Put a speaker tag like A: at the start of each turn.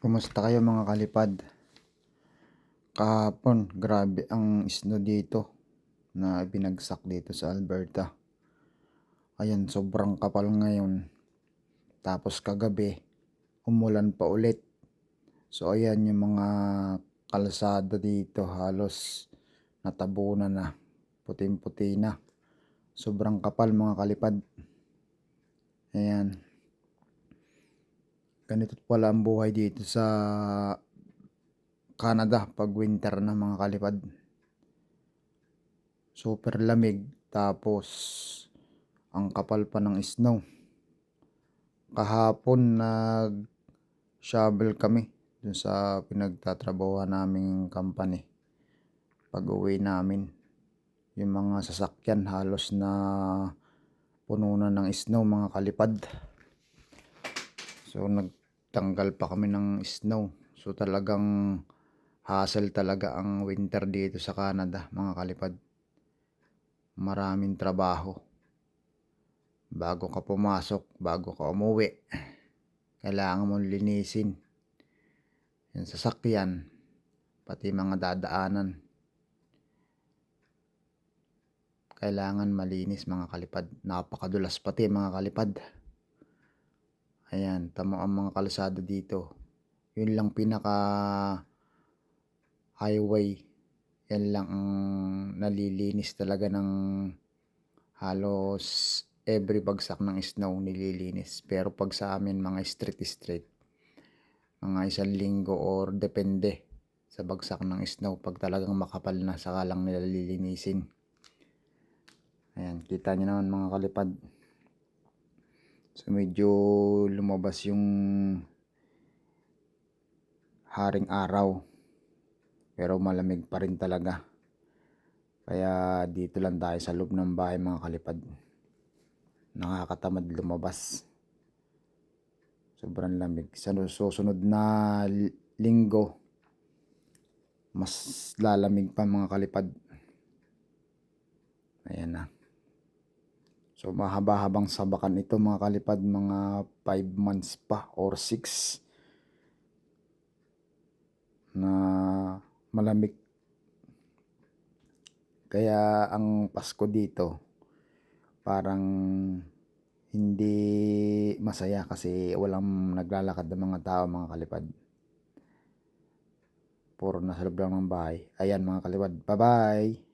A: Kumusta kayo mga kalipad? Kahapon, grabe ang snow dito na binagsak dito sa Alberta. Ayan, sobrang kapal ngayon. Tapos kagabi, umulan pa ulit. So ayan yung mga kalsada dito halos natabunan na. Puting-puti na. Sobrang kapal mga kalipad. Ayan. Ganito pala ang buhay dito sa Canada pag winter na mga kalipad. Super lamig tapos ang kapal pa ng snow. Kahapon nag shovel kami dun sa pinagtatrabahuhan naming company. Pag uwi namin, yung mga sasakyan halos na puno na ng snow mga kalipad. So nagtanggal pa kami ng snow. So talagang hassle talaga ang winter dito sa Canada mga kalipad. Maraming trabaho. Bago ka pumasok, bago ka umuwi, kailangan mong linisin. Yung sasakyan, pati mga dadaanan. Kailangan malinis mga kalipad. Napakadulas pati mga kalipad. Ayan, tamo ang mga kalsada dito. Yun lang pinaka highway. Yan lang ang nalilinis talaga ng halos every bagsak ng snow nililinis. Pero pag sa amin mga street street, mga isang linggo or depende sa bagsak ng snow. Pag talagang makapal na, saka lang nila lilinisin. Ayan, kita nyo naman mga kalipad. So medyo lumabas yung haring araw. Pero malamig pa rin talaga. Kaya dito lang tayo sa loob ng bahay mga kalipad. Nakakatamad lumabas. Sobrang lamig. Sa susunod na linggo, mas lalamig pa mga kalipad. Ayan na. So mahaba-habang sabakan ito mga kalipad, mga 5 months pa or 6 na malamig. Kaya ang Pasko dito parang hindi masaya kasi walang naglalakad ng mga tao mga kalipad. Puro nasa loob lang ng bahay. Ayan mga kalipad. Bye-bye!